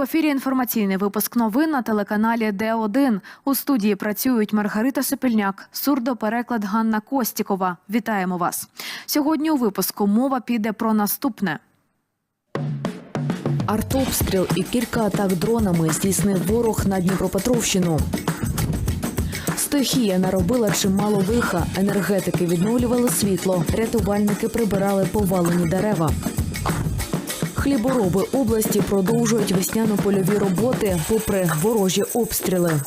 В ефірі інформаційний випуск новин на телеканалі Д1. У студії працюють Маргарита Сопільняк, сурдопереклад Ганна Костікова. Вітаємо вас. Сьогодні у випуску мова піде про наступне. Артобстріл і кілька атак дронами здійснив ворог на Дніпропетровщину. Стихія наробила чимало лиха. Енергетики відновлювали світло, рятувальники прибирали повалені дерева. Хлібороби області продовжують весняно-польові роботи попри ворожі обстріли.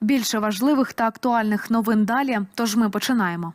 Більше важливих та актуальних новин далі. Тож ми починаємо.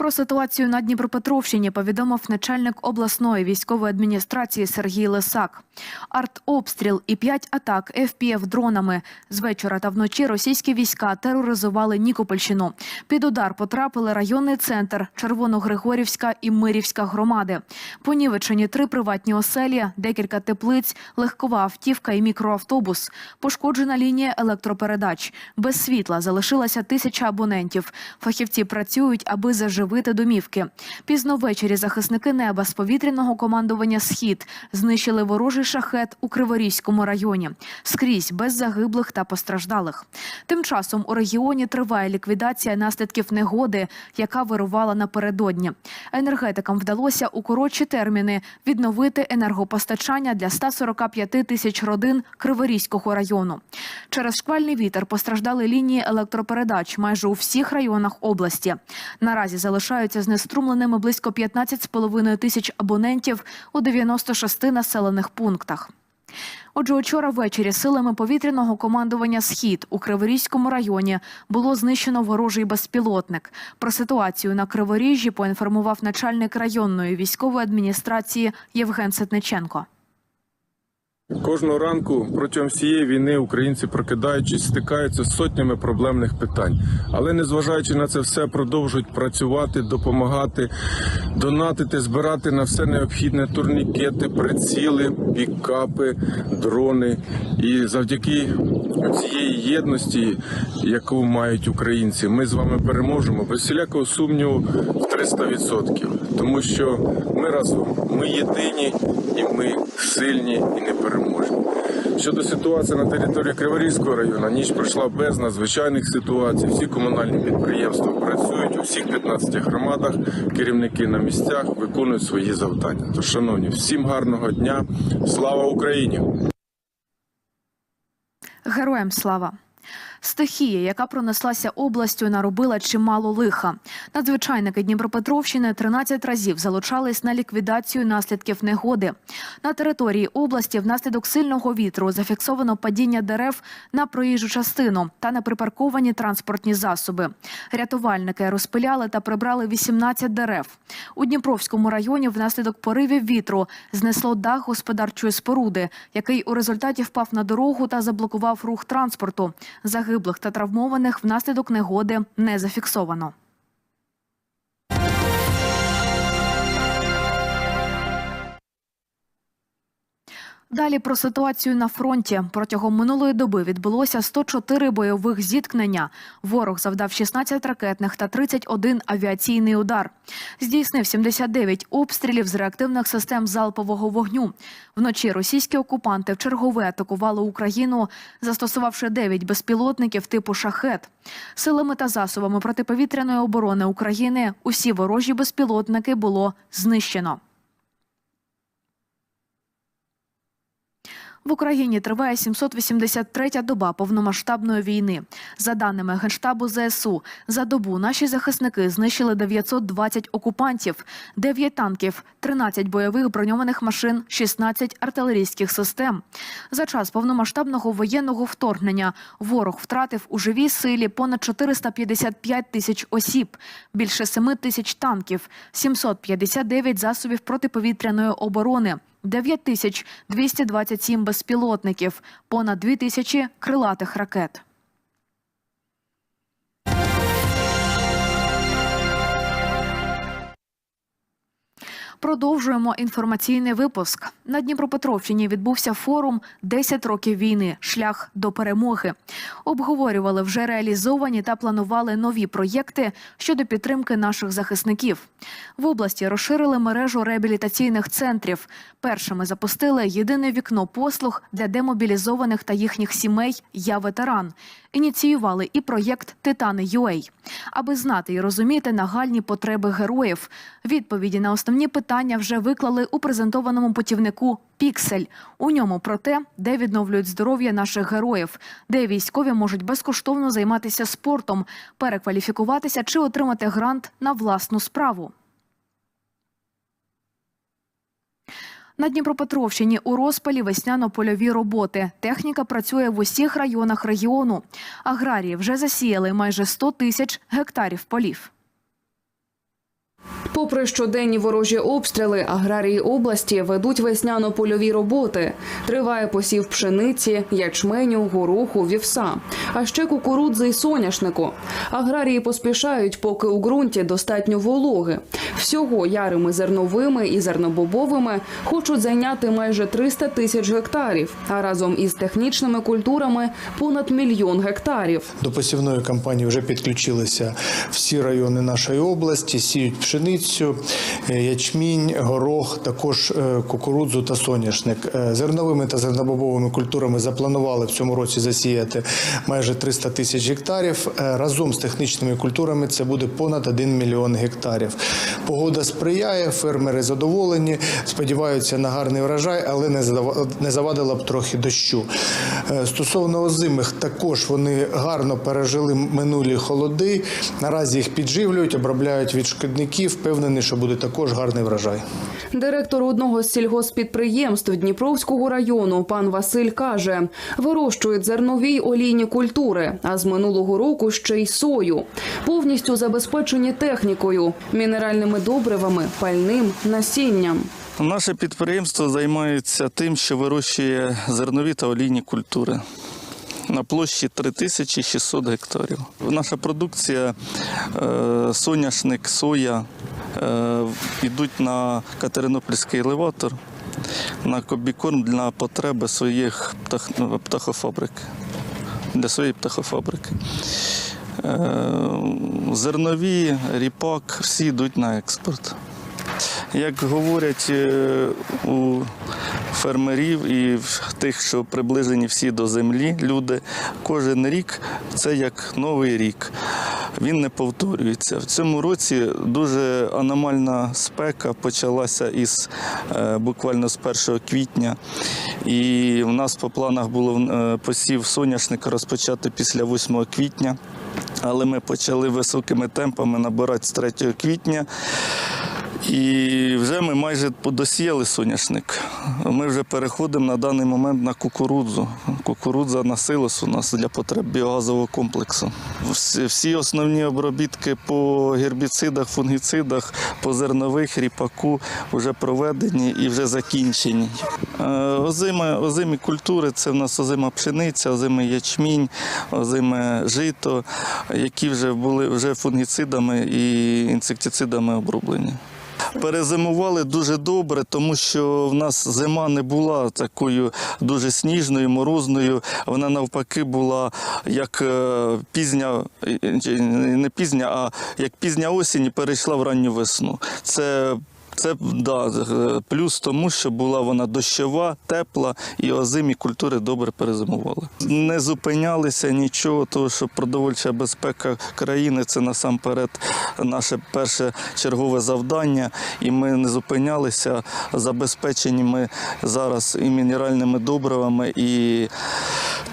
Про ситуацію на Дніпропетровщині повідомив начальник обласної військової адміністрації Сергій Лисак. Артобстріл і п'ять атак ФПФ дронами з вечора та вночі російські війська тероризували Нікопольщину. Під удар потрапили районний центр, Червоногригорівська і Мирівська громади. Понівечені три приватні оселі, декілька теплиць, легкова автівка і мікроавтобус. Пошкоджена лінія електропередач. Без світла залишилася тисяча абонентів. Фахівці працюють, аби заживити домівки. Пізно ввечері захисники неба з повітряного командування Схід знищили ворожий шахет у Криворізькому районі. Скрізь без загиблих та постраждалих. Тим часом у регіоні триває ліквідація наслідків негоди, яка вирувала напередодні. Енергетикам вдалося у коротші терміни відновити енергопостачання для 145 тисяч родин Криворізького району. Через шквальний вітер постраждали лінії електропередач майже у всіх районах області. Наразі залишаються знеструмленими близько 15,5 тисяч абонентів у 96 населених пунктах. Отже, учора ввечері силами повітряного командування Схід у Криворізькому районі було знищено ворожий безпілотник. Про ситуацію на Криворіжжі поінформував начальник районної військової адміністрації Євген Ситниченко. Кожного ранку протягом всієї війни українці, прокидаючись, стикаються з сотнями проблемних питань, але незважаючи на це все, продовжують працювати, допомагати, донатити, збирати на все необхідне турнікети, приціли, пікапи, дрони. І завдяки цієї єдності, яку мають українці, ми з вами переможемо без всілякого сумніву в 300%. Тому що ми разом, ми єдині і ми сильні і непереможні. Щодо ситуації на території Криворізького району, ніч пройшла без надзвичайних ситуацій. Всі комунальні підприємства працюють у всіх 15 громадах. Керівники на місцях виконують свої завдання. Тож, шановні, всім гарного дня! Слава Україні! Героям слава! Стихія, яка пронеслася областю, наробила чимало лиха. Надзвичайники Дніпропетровщини 13 разів залучались на ліквідацію наслідків негоди. На території області внаслідок сильного вітру зафіксовано падіння дерев на проїжджу частину та на припарковані транспортні засоби. Рятувальники розпиляли та прибрали 18 дерев. У Дніпровському районі внаслідок поривів вітру знесло дах господарчої споруди, який у результаті впав на дорогу та заблокував рух транспорту. Загиблих та травмованих внаслідок негоди не зафіксовано. Далі про ситуацію на фронті протягом минулої доби відбулося 104 бойових зіткнення. Ворог завдав 16 ракетних та 31 авіаційний удар. Здійснив 79 обстрілів з реактивних систем залпового вогню. Вночі російські окупанти вчергове атакували Україну, застосувавши 9 безпілотників типу шахет. Силами та засобами протиповітряної оборони України усі ворожі безпілотники було знищено. В Україні триває 783-я доба повномасштабної війни. За даними Генштабу ЗСУ, за добу наші захисники знищили 920 окупантів, 9 танків, 13 бойових броньованих машин, 16 артилерійських систем. За час повномасштабного воєнного вторгнення ворог втратив у живій силі понад 455 тисяч осіб, більше 7 тисяч танків, 759 засобів протиповітряної оборони. 9227 безпілотників, понад 2000 крилатих ракет. Продовжуємо інформаційний випуск. На Дніпропетровщині відбувся форум «10 років війни. Шлях до перемоги. Обговорювали вже реалізовані та планували нові проєкти щодо підтримки наших захисників. В області розширили мережу реабілітаційних центрів. Першими запустили єдине вікно послуг для демобілізованих та їхніх сімей Я ветеран. Ініціювали і проєкт Титани UA. аби знати і розуміти нагальні потреби героїв. Відповіді на основні питання вже виклали у презентованому путівнику Піксель. У ньому про те, де відновлюють здоров'я наших героїв, де військові можуть безкоштовно займатися спортом, перекваліфікуватися чи отримати грант на власну справу. На Дніпропетровщині у розпалі весняно-польові роботи. Техніка працює в усіх районах регіону. Аграрії вже засіяли майже 100 тисяч гектарів полів. Попри щоденні ворожі обстріли, аграрії області ведуть весняно-польові роботи. Триває посів пшениці, ячменю, гороху, вівса, а ще кукурудзи й соняшнику. Аграрії поспішають, поки у ґрунті достатньо вологи. Всього ярими зерновими і зернобобовими хочуть зайняти майже 300 тисяч гектарів, а разом із технічними культурами понад мільйон гектарів. До посівної кампанії вже підключилися всі райони нашої області, сіють пшеницю, е, ячмінь, горох, також е, кукурудзу та соняшник. Е, Зерновими та зернобобовими культурами запланували в цьому році засіяти майже 300 тисяч гектарів. Разом з технічними культурами це буде понад 1 мільйон гектарів. Погода сприяє, фермери задоволені, сподіваються на гарний врожай, але не завадила б трохи дощу. Стосовно озимих, також вони гарно пережили минулі холоди. Наразі їх підживлюють, обробляють від шкідників. Впевнений, що буде також гарний врожай. Директор одного з сільгоспідприємств Дніпровського району пан Василь каже, вирощують зернові й олійні культури, а з минулого року ще й сою. Повністю забезпечені технікою, мінеральними добривами, пальним, насінням. Наше підприємство займається тим, що вирощує зернові та олійні культури. На площі 3600 гектарів. Наша продукція е, соняшник, соя йдуть на Катеринопільський елеватор, на кобікорм для потреби своїх птах, птахофабрик. Для своєї птахофабрики. Е, зернові, ріпак, всі йдуть на експорт. Як говорять е, у фермерів і тих, що приближені всі до землі, люди, кожен рік це як новий рік. Він не повторюється. В цьому році дуже аномальна спека почалася із е, буквально з 1 квітня. І в нас по планах було е, посів соняшника розпочати після 8 квітня. Але ми почали високими темпами набирати з 3 квітня. І вже ми майже подосіяли соняшник. Ми вже переходимо на даний момент на кукурудзу. Кукурудза на силос у нас для потреб біогазового комплексу. Всі, основні обробітки по гербіцидах, фунгіцидах, по зернових, ріпаку вже проведені і вже закінчені. Е, Озима, озимі культури це в нас озима пшениця, озимий ячмінь, озиме жито, які вже були вже фунгіцидами і інсектицидами оброблені. Перезимували дуже добре, тому що в нас зима не була такою дуже сніжною, морозною. Вона навпаки була як е, пізня, е, не пізня, а як пізня осінь перейшла в ранню весну. Це це да, е, плюс тому, що була вона дощова, тепла і озимі культури добре перезимували. Не зупинялися нічого, тому що продовольча безпека країни це насамперед наше перше чергове завдання. І ми не зупинялися. Забезпечені ми зараз і мінеральними добривами, і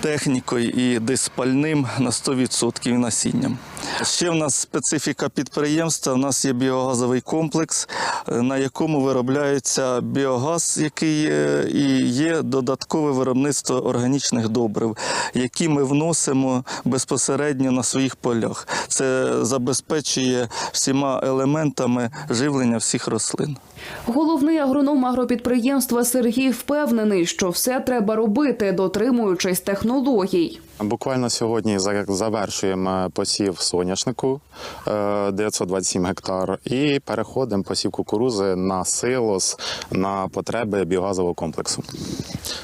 технікою, і диспальним на 100% і насінням. Ще в нас специфіка підприємства. У нас є біогазовий комплекс, е, якому виробляється біогаз, який е, і є додаткове виробництво органічних добрив, які ми вносимо безпосередньо на своїх полях. Це забезпечує всіма елементами живлення всіх рослин. Головний агроном агропідприємства Сергій впевнений, що все треба робити, дотримуючись технологій. Буквально сьогодні завершуємо посів соняшнику е, 927 гектар і переходимо посів кукурузи на силос на потреби біогазового комплексу.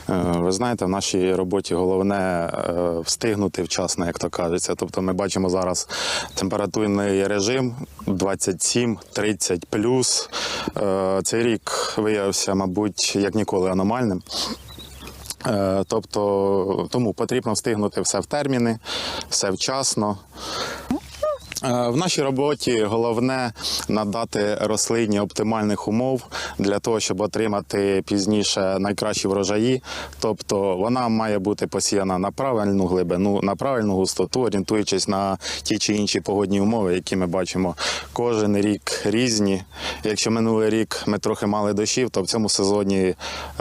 Е, Ви знаєте, в нашій роботі головне е, встигнути вчасно, як то кажеться. Тобто ми бачимо зараз температурний режим 27-30 плюс. Е, Цей рік виявився, мабуть, як ніколи аномальним. Е, Тобто тому потрібно встигнути все в терміни, все вчасно. Е, В нашій роботі головне надати рослині оптимальних умов для того, щоб отримати пізніше найкращі врожаї. Тобто вона має бути посіяна на правильну глибину, на правильну густоту, орієнтуючись на ті чи інші погодні умови, які ми бачимо кожен рік різні. Якщо минулий рік ми трохи мали дощів, то в цьому сезоні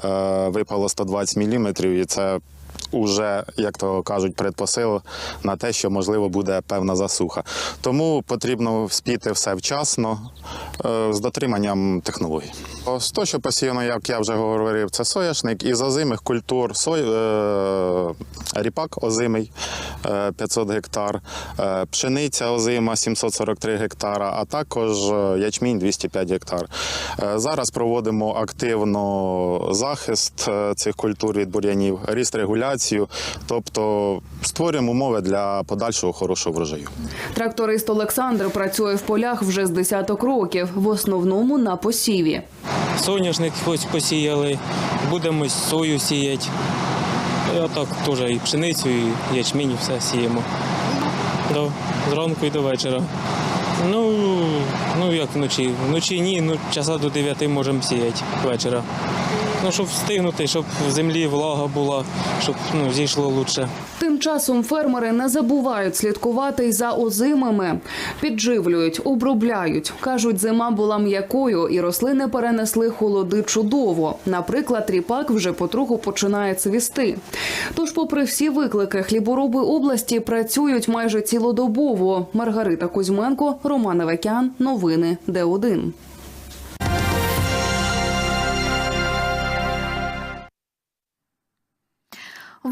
е, випало 120 мм, і це уже, як то кажуть, предпосил на те, що можливо буде певна засуха. Тому потрібно спіти все вчасно е, з дотриманням технологій. З того, що посіяно, як я вже говорив, це сояшник із озимих культур сой, е, ріпак озимий 500 гектар, е, пшениця озима 743 гектара, а також е, ячмінь 205 гектар. Е, Зараз проводимо активно захист е, цих культур від бур'янів, ріст регуляцію, тобто створюємо умови для подальшого хорошого врожаю. Тракторист Олександр працює в полях вже з десяток років, в основному на посіві. Соняшник ось посіяли, будемо сою сіяти. І отак теж і пшеницю, і ячмінь, і все сіємо. До, зранку і до вечора. Ну, ну як вночі? Вночі ні, ну часа до 9 можемо сіяти вечора. Ну, щоб встигнути, щоб в землі влага була, щоб ну, зійшло краще. Часом фермери не забувають слідкувати за озимими, підживлюють, обробляють. кажуть, зима була м'якою, і рослини перенесли холоди чудово. Наприклад, ріпак вже потроху починає цвісти. Тож, попри всі виклики, хлібороби області працюють майже цілодобово. Маргарита Кузьменко, Роман Авекян. Новини Д1.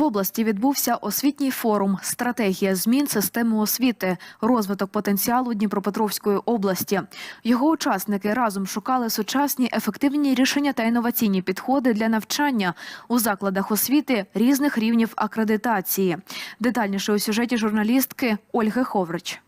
В області відбувся освітній форум Стратегія змін системи освіти, розвиток потенціалу Дніпропетровської області. Його учасники разом шукали сучасні ефективні рішення та інноваційні підходи для навчання у закладах освіти різних рівнів акредитації. Детальніше у сюжеті журналістки Ольги Ховрич.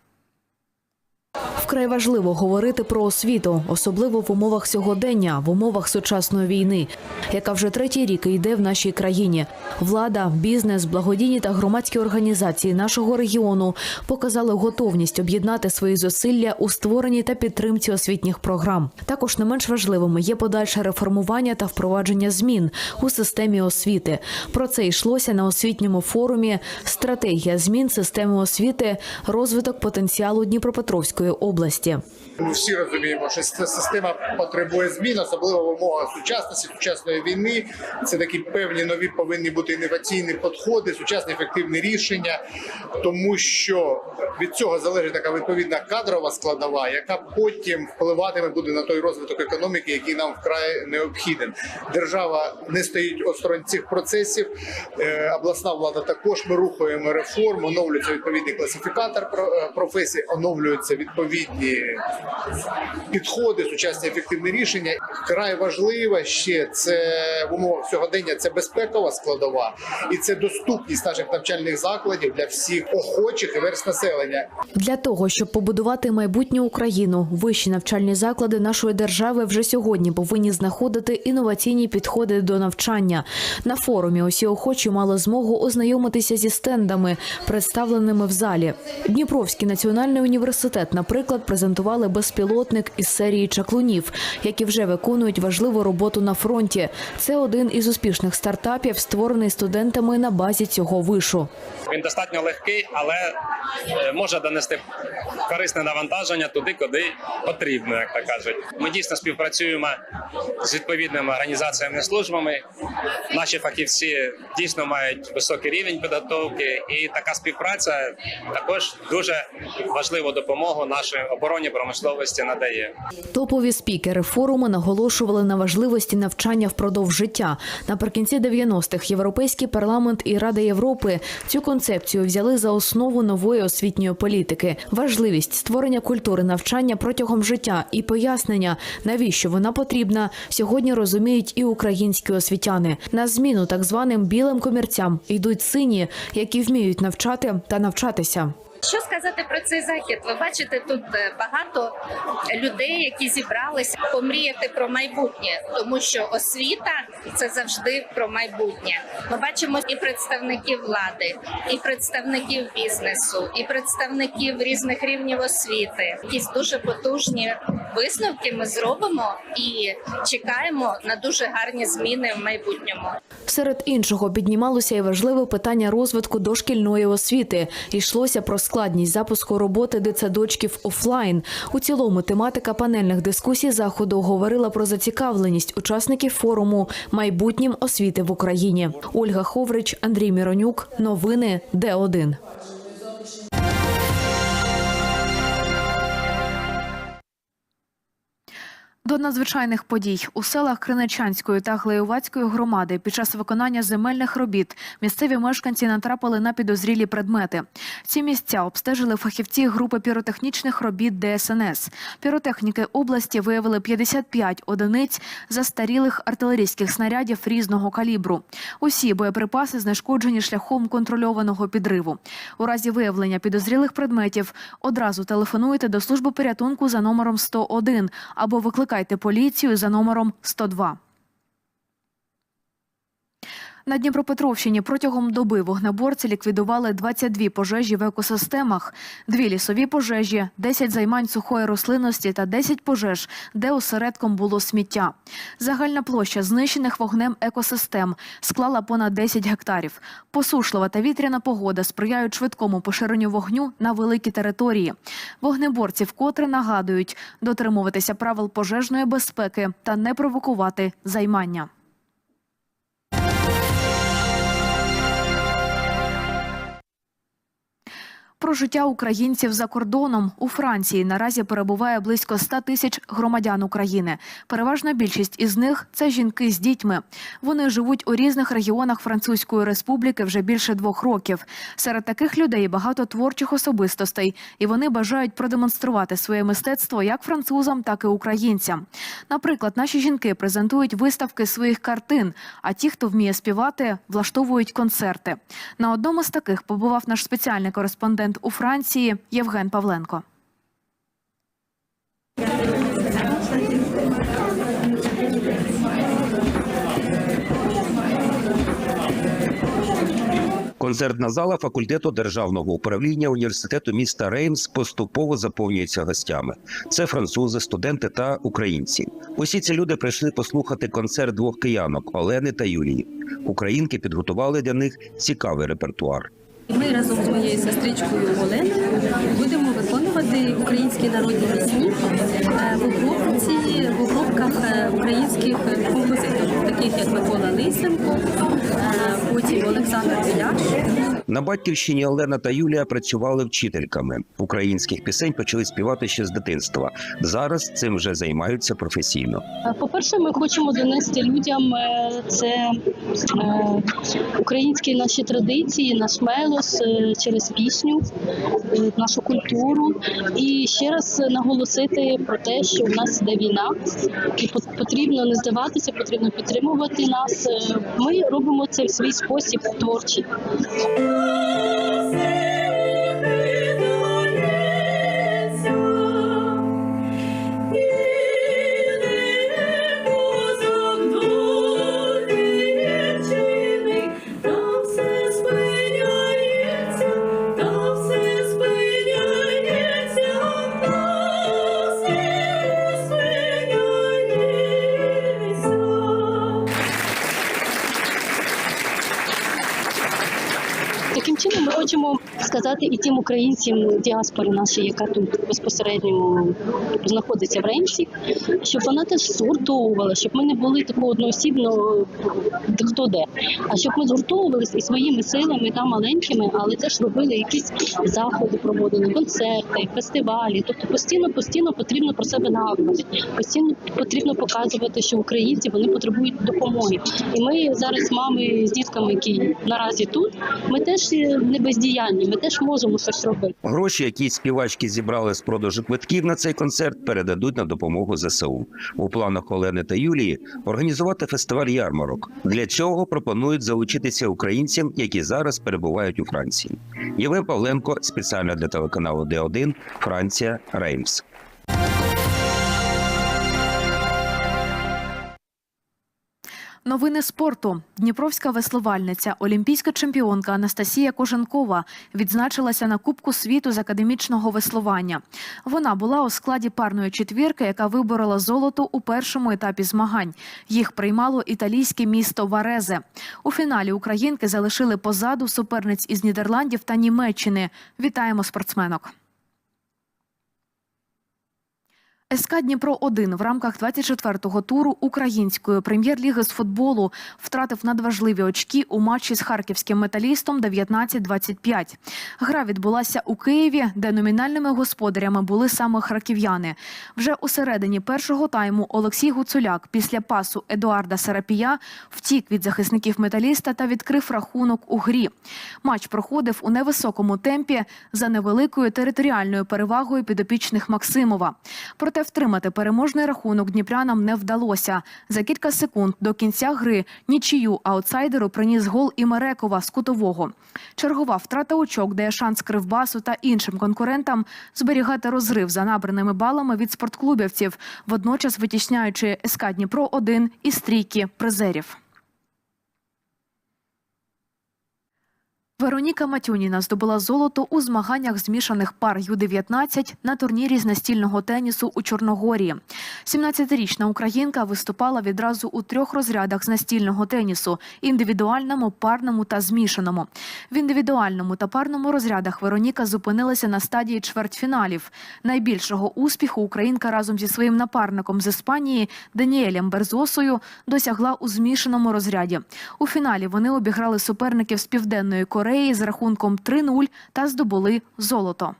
Вкрай важливо говорити про освіту, особливо в умовах сьогодення, в умовах сучасної війни, яка вже третій рік йде в нашій країні. Влада, бізнес, благодійні та громадські організації нашого регіону показали готовність об'єднати свої зусилля у створенні та підтримці освітніх програм. Також не менш важливими є подальше реформування та впровадження змін у системі освіти. Про це йшлося на освітньому форумі Стратегія змін системи освіти, розвиток потенціалу Дніпропетровської області области. Ми всі розуміємо, що ця система потребує змін, особливо в умовах сучасності, сучасної війни. Це такі певні нові повинні бути інноваційні підходи, сучасні ефективні рішення, тому що від цього залежить така відповідна кадрова складова, яка потім впливатиме буде на той розвиток економіки, який нам вкрай необхіден. Держава не стоїть осторонь цих процесів. Е, Обласна влада також ми рухаємо реформ, оновлюється відповідний класифікатор е, професій, оновлюються відповідні підходи, сучасні ефективні рішення. Край важливе ще це в умовах сьогодення. Це безпекова складова і це доступність наших навчальних закладів для всіх охочих і верст населення. Для того, щоб побудувати майбутню Україну, вищі навчальні заклади нашої держави вже сьогодні повинні знаходити інноваційні підходи до навчання. На форумі усі охочі мали змогу ознайомитися зі стендами, представленими в залі. Дніпровський національний університет, наприклад, презентували безпілотник із серії чаклунів, які вже виконують важливу роботу на фронті. Це один із успішних стартапів, створений студентами на базі цього вишу. Він достатньо легкий, але е, може донести корисне навантаження туди, куди потрібно, як то кажуть. Ми дійсно співпрацюємо з відповідними організаціями і службами. Наші фахівці дійсно мають високий рівень підготовки, і така співпраця також дуже важливу допомогу нашим оборонній промисловості надає. Топові спікери форуму наголошували на важливості навчання впродовж життя. Наприкінці 90-х Європейський парламент і Рада Європи цю концепцію взяли за основу нової освітньої політики. Важливість створення культури навчання протягом життя і пояснення, навіщо вона потрібна, сьогодні розуміють і українські освітяни. На зміну так званим білим комірцям йдуть сині, які вміють навчати та навчатися. Що сказати про цей захід? Ви бачите тут е, багато людей, які зібралися помріяти про майбутнє, тому що освіта це завжди про майбутнє. Ми бачимо і представників влади, і представників бізнесу, і представників різних рівнів освіти. Якісь дуже потужні висновки ми зробимо і чекаємо на дуже гарні зміни в майбутньому. Серед іншого піднімалося і важливе питання розвитку дошкільної освіти. Йшлося про складність запуску роботи дитсадочків офлайн. У цілому тематика панельних дискусій заходу говорила про зацікавленість учасників форуму майбутнім освіти в Україні. Ольга Ховрич, Андрій Міронюк. Новини Д1. До надзвичайних подій у селах Криничанської та Глеювацької громади під час виконання земельних робіт місцеві мешканці натрапили на підозрілі предмети. Ці місця обстежили фахівці групи піротехнічних робіт ДСНС. Піротехніки області виявили 55 одиниць застарілих артилерійських снарядів різного калібру. Усі боєприпаси знешкоджені шляхом контрольованого підриву. У разі виявлення підозрілих предметів одразу телефонуйте до служби порятунку за номером 101 або викликайте поліцію за номером 102. На Дніпропетровщині протягом доби вогнеборці ліквідували 22 пожежі в екосистемах, дві лісові пожежі, 10 займань сухої рослинності та 10 пожеж, де осередком було сміття. Загальна площа знищених вогнем екосистем склала понад 10 гектарів. Посушлива та вітряна погода сприяють швидкому поширенню вогню на великі території. Вогнеборці вкотре нагадують дотримуватися правил пожежної безпеки та не провокувати займання. Про життя українців за кордоном у Франції наразі перебуває близько 100 тисяч громадян України. Переважна більшість із них це жінки з дітьми. Вони живуть у різних регіонах Французької республіки вже більше двох років. Серед таких людей багато творчих особистостей, і вони бажають продемонструвати своє мистецтво як французам, так і українцям. Наприклад, наші жінки презентують виставки своїх картин, а ті, хто вміє співати, влаштовують концерти. На одному з таких побував наш спеціальний кореспондент у Франції Євген Павленко. Концертна зала факультету державного управління університету міста Реймс поступово заповнюється гостями. Це французи, студенти та українці. Усі ці люди прийшли послухати концерт двох киянок Олени та Юлії. Українки підготували для них цікавий репертуар. Ми разом з моєю сестричкою Оленою будемо виконувати українські народні пісні е, в обробці, в обробках е, українських композиторів, таких як Микола Лисенко, е, потім Олександр Біляш. На батьківщині Олена та Юлія працювали вчительками. Українських пісень почали співати ще з дитинства. Зараз цим вже займаються професійно. Е, По-перше, ми хочемо донести людям е, це е, українські наші традиції, наш мелос через пісню, нашу культуру. І ще раз наголосити про те, що в нас йде війна, і пот- потрібно не здаватися, потрібно підтримувати нас. Е, Ми робимо це в свій спосіб творчий. Хочемо сказати і тим українцям діаспорі нашій, яка тут безпосередньо знаходиться в Реймсі, щоб вона теж згуртовувала, щоб ми не були такого одноосібно хто де, а щоб ми згуртовувалися і своїми силами та маленькими, але теж робили якісь заходи, проводили концерти, фестивалі. Тобто постійно, постійно потрібно про себе нагадувати. Постійно потрібно показувати, що українці вони потребують допомоги. І ми зараз мами з дітками, які наразі тут, ми теж е, не бездіянні, ми теж можемо щось робити. Гроші, які співачки зібрали з продажу квитків на цей концерт, передадуть на допомогу ЗСУ. У планах Олени та Юлії організувати фестиваль ярмарок. Для цього пропонують залучитися українцям, які зараз перебувають у Франції. Євген Павленко спеціально для телеканалу Д1 Франція Реймс. Новини спорту. Дніпровська веслувальниця, олімпійська чемпіонка Анастасія Коженкова відзначилася на Кубку світу з академічного веслування. Вона була у складі парної четвірки, яка виборола золото у першому етапі змагань. Їх приймало італійське місто Варезе. У фіналі українки залишили позаду суперниць із Нідерландів та Німеччини. Вітаємо спортсменок. СК Дніпро 1 в рамках 24-го туру української прем'єр-ліги з футболу втратив надважливі очки у матчі з харківським металістом 19-25. Гра відбулася у Києві, де номінальними господарями були саме харків'яни. Вже у середині першого тайму Олексій Гуцуляк після пасу Едуарда Сарапія втік від захисників металіста та відкрив рахунок у грі. Матч проходив у невисокому темпі за невеликою територіальною перевагою підопічних Максимова. Проте втримати переможний рахунок дніпрянам не вдалося. За кілька секунд до кінця гри нічию аутсайдеру приніс гол і Мерекова з кутового. Чергова втрата очок дає шанс Кривбасу та іншим конкурентам зберігати розрив за набраними балами від спортклубівців, водночас витісняючи СК Дніпро 1 із стрійки призерів. Вероніка Матюніна здобула золото у змаганнях змішаних пар Ю-19 на турнірі з настільного тенісу у Чорногорії. 17-річна українка виступала відразу у трьох розрядах з настільного тенісу: індивідуальному, парному та змішаному. В індивідуальному та парному розрядах Вероніка зупинилася на стадії чвертьфіналів. Найбільшого успіху українка разом зі своїм напарником з Іспанії Даніелем Берзосою досягла у змішаному розряді. У фіналі вони обіграли суперників з південної Кореї з рахунком 3-0 та здобули золото.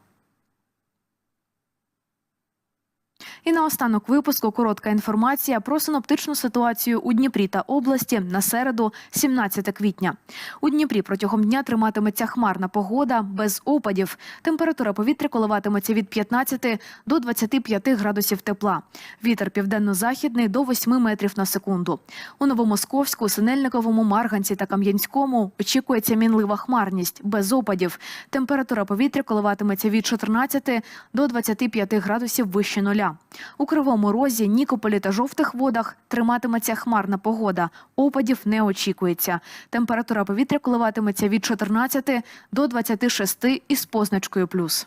І наостанок випуску коротка інформація про синоптичну ситуацію у Дніпрі та області на середу, 17 квітня. У Дніпрі протягом дня триматиметься хмарна погода без опадів. Температура повітря коливатиметься від 15 до 25 градусів тепла. Вітер південно-західний до 8 метрів на секунду. У Новомосковську, Синельниковому, Марганці та Кам'янському очікується мінлива хмарність без опадів. Температура повітря коливатиметься від 14 до 25 градусів вище нуля. У Кривому Розі, Нікополі та жовтих водах триматиметься хмарна погода. Опадів не очікується. Температура повітря коливатиметься від 14 до 26 із позначкою плюс.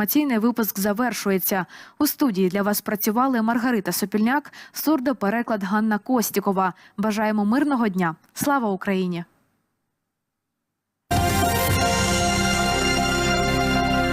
інформаційний випуск завершується. У студії для вас працювали Маргарита Сопільняк, сурдопереклад Ганна Костікова. Бажаємо мирного дня. Слава Україні!